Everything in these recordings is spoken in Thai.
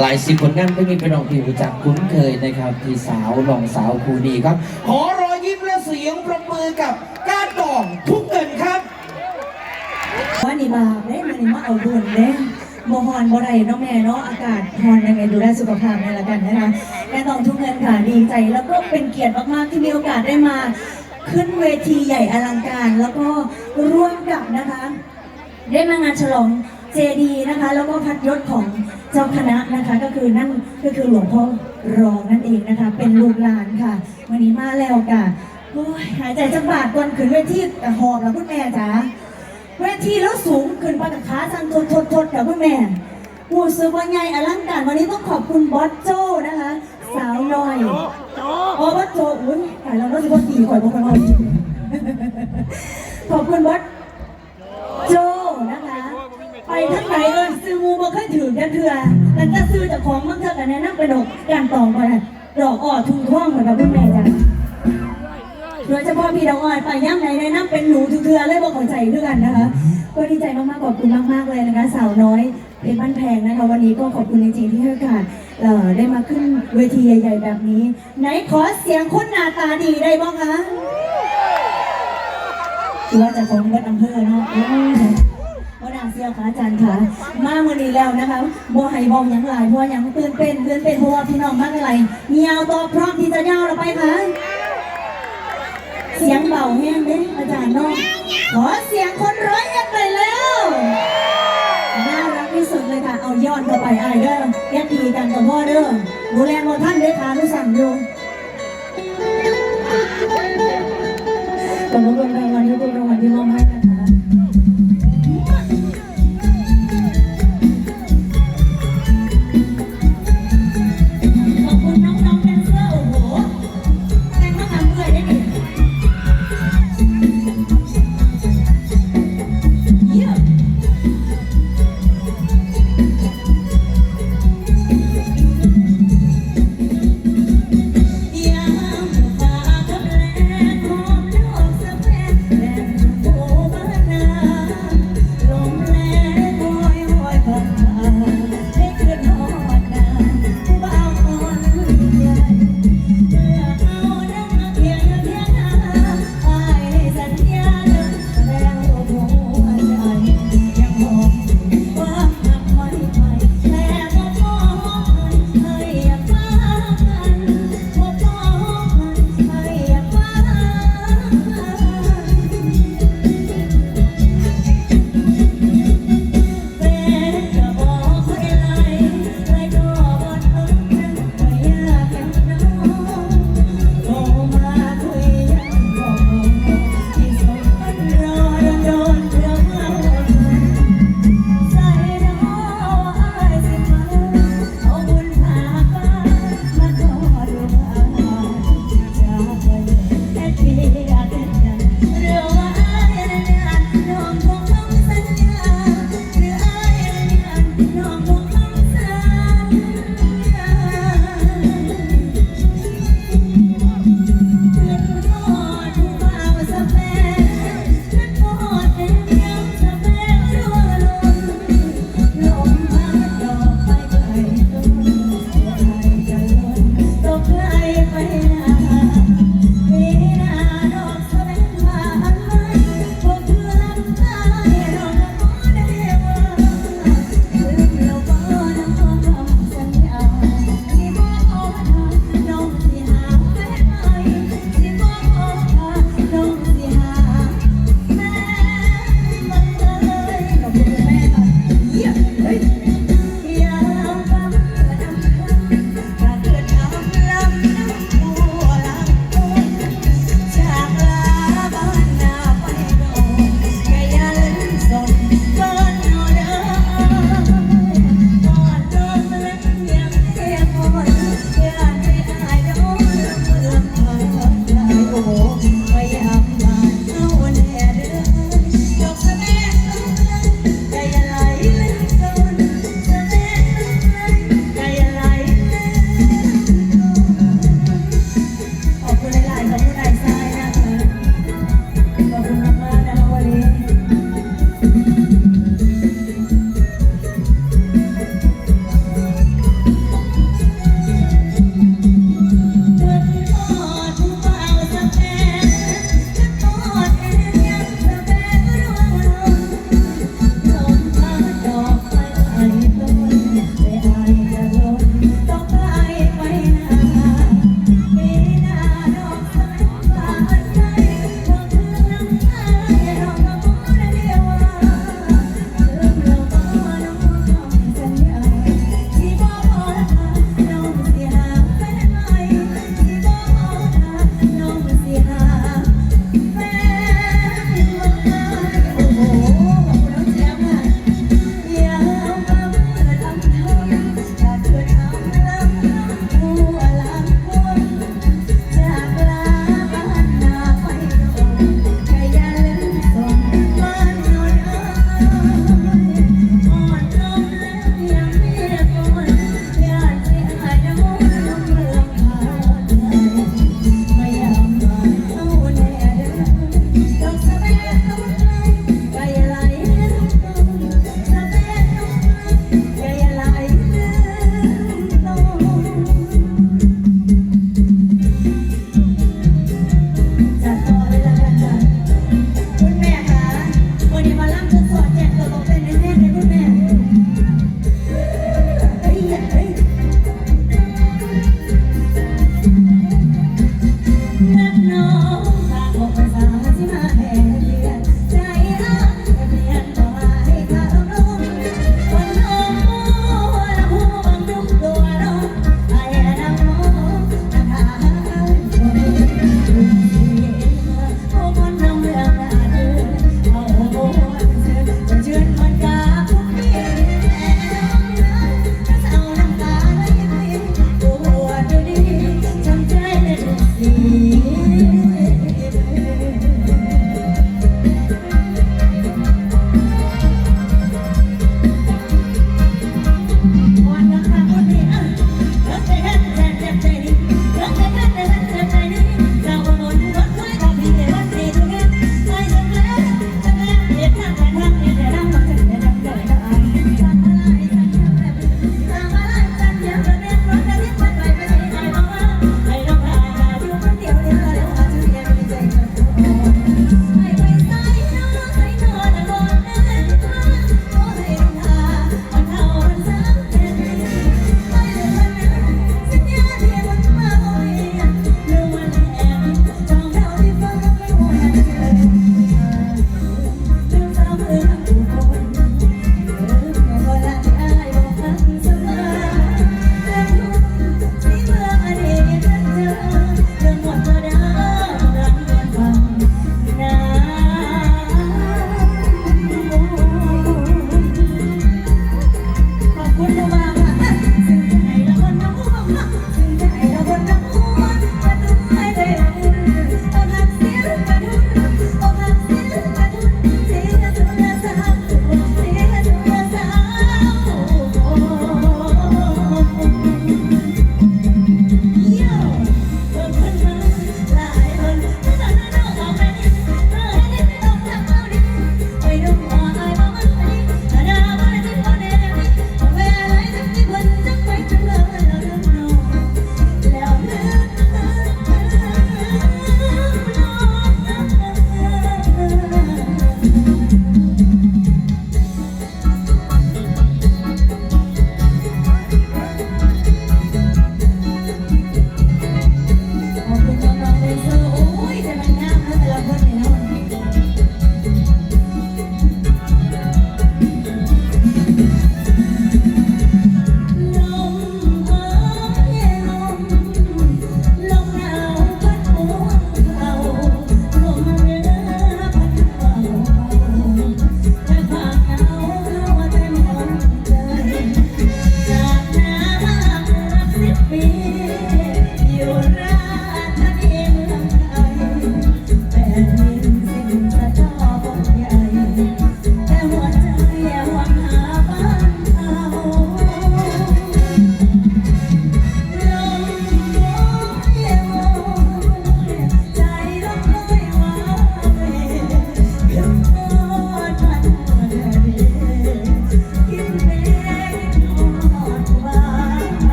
หลายสิบผลงานก็มีเป็นองที่รู้จักคุ้นเคยนะครับที่สาวน้องสาวครูดีครับ ขอรอยยิ้มและเสียงประมือกับก้านตองทุกเงินครับว่านี่บาปเด้มันนี่มาเอาบุญเด้บ่ฮอนบ่ได้เนาะแม่เนาะอากาศฮอนยังไงดูแลสุขภาพนี่ละกันนะคะแม่ตองทุกเงินค่ะดีใจ แล้วก็เป็นเกียรติมากๆที่มีโอกาสได้มา ขึ้นเวทีใหญ่อลังการ แล้วก็ร่วมกับนะคะ ได้มางานฉลองเจดีนะคะ แล้วก็พัดยศของ เจ้าคณะนะคะก็คือนั่นก็คือหลวงพ่อรองนั่นเองนะคะ เป็นลูกหลานค่ะ วันนี้มาแล้วค่ะโอ้ยหายใจจังบาดก่อนขึ้นเวทีแต่หอบแล้วคุณแม่จ๋าเวทีแล้วสูงขึ้นไปกับขาสั่นทดทดทดกับคุณแม่ผู้ซื้อว่าไงอลังการวันนี้ต้องขอบคุณบอสโจ้นะคะ สาวน้อยโอ้บอสโจอุ้ยแต่เราต้องจะว่าตีข่อยพวกเราขอบคุณบอสโจนะคะ ไปทั้งไหนเอินซื้องูมา ดันเถื่อแต่จะซื้อจากของมั่งเถอกันแนะนำไปดอกการตองก่อนนะดอกอ่อทุ่งท่วงเหมือนกับคุณแม่จ้ะโดยเฉพาะพี่ดาวอ้อยไปย่ำไหนแนะนำเป็นหนูทุกเทือเลยบอกเข้าใจด้วยกันนะคะ ก็ดีใจมากๆขอบคุณมากๆเลยนะคะสาวน้อยเพชรบ้านแพงนะคะวันนี้ก็ขอบคุณจริงๆที่ให้โอกาสเอ่อได้มาขึ้นเวทีใหญ่ ๆ แบบนี้ ไหนขอเสียงคนหน้าตาดีได้บ้างคะถือว่าจะของวัดอำเภอเนาะ โอ้ยว่าดามเสียค่ะอาจารย์ค่ะ มาเมื่อนี้แล้วนะคะบ่ให้บองหยังหลายเพราะว่าหยังตื่นเป็นตื่นเป็นเพราะว่าพี่น้องมากอะไรเงียวต่อพร้อมที่จะยาวเราไปค่ะเสียงเบาแห้งเด้อาจารย์น้องขอเสียงคนร้อยเอ็ดไปแล้วน่ารักที่สุดเลยค่ะ เอายอนเข้าไปไอเด้อแยกทีกันกับพ่อเด้อดูแลโมท่านด้อค่ะรู้สั่งอยู่ขอบคุณรางวัลทุกรางวัลที่มอบ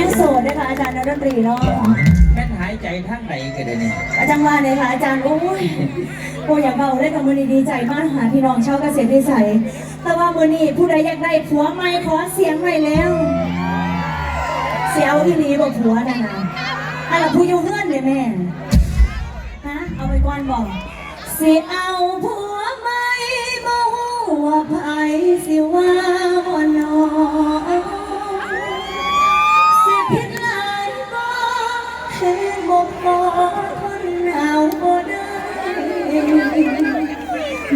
ยังโสดนะคะอาจารย์นักดนตรีเนาะแม่นหายใจทางไหนกันเดี๋ยวนี้อาจารย์ว่าเลยค่ะอาจารย์โอ้ยโอ้ยอยากเบาเลยกับมือนี้ดีใจมากหาพี่น้องชาวเกษตรวิสัยแต่ว่ามือนี้ผู้ใดอยากได้ผัวไม่ขอเสียงหน่อยแล้วเสียวอีหลีบอกผัวนะนะให้เราผู้อยู่เงื่อนเลยแม่ฮะเอาไปก่อนบอกสิเอาผัวไม่บ่หัวาไผสิว่าบ่นอสิ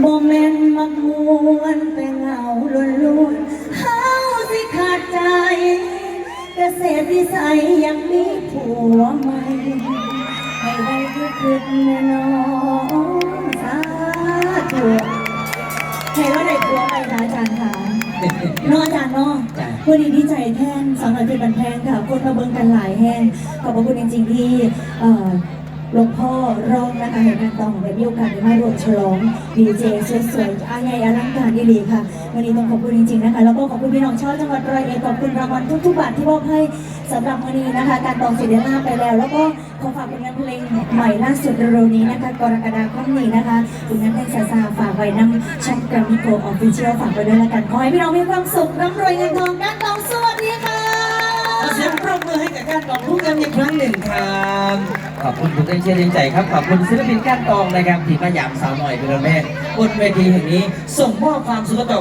บ่แม่นมักมวนแต่เหงาล้วนๆเฮาสิขาดใจเกษตรวิสัยยังมีผัวใหม่ให้ได้คือคือแน่นอนสาธุให้เราได้ผัวไปนะอาจารย์ค่ะเน้องอาจารย์เนาะจ้ะวันนี้ดีใจแทนสองร้อยเป็นบันแพงค่ะ คนมาเบิ่งกันหลายแห่งขอบพระคุณจริง ๆ ที่ หลวงพ่อร้องนะคะเห็นการต้องแบบมีโอกาสได้มาร่วมฉลองดีเจสวยๆอาใหญ่อลังการดีๆค่ะ วันนี้ต้องขอบคุณจริงๆนะคะ แล้วก็ขอบคุณพี่น้องชาวจังหวัดร้อยเอ็ดขอบคุณรางวัลทุกๆบาทที่มอบให้สำหรับวันนี้นะคะ การตองเสด็จลาไปแล้ว แล้วก็ขอฝากผลงานเพลงใหม่ล่าสุดเร็วๆนี้นะคะกรกฎาคมนี้นะคะผลงานเพลงซาซาฝากไว้นำช่องกรามิโกออฟฟิเชียลฝากไว้ด้วยละกันขอให้พี่น้องมีความสุขร่ำรวยเงินทองกา กันอีกครั้งหนึ่งครับขอบคุณทุกท่านเชียร์ใจครับ ขอบคุณศิลปินการตองนะครับที่มาหยามสาวหน่อยเป็นแม่บนเวทีแห่งนี้ ส่งมอบความสุขต่อ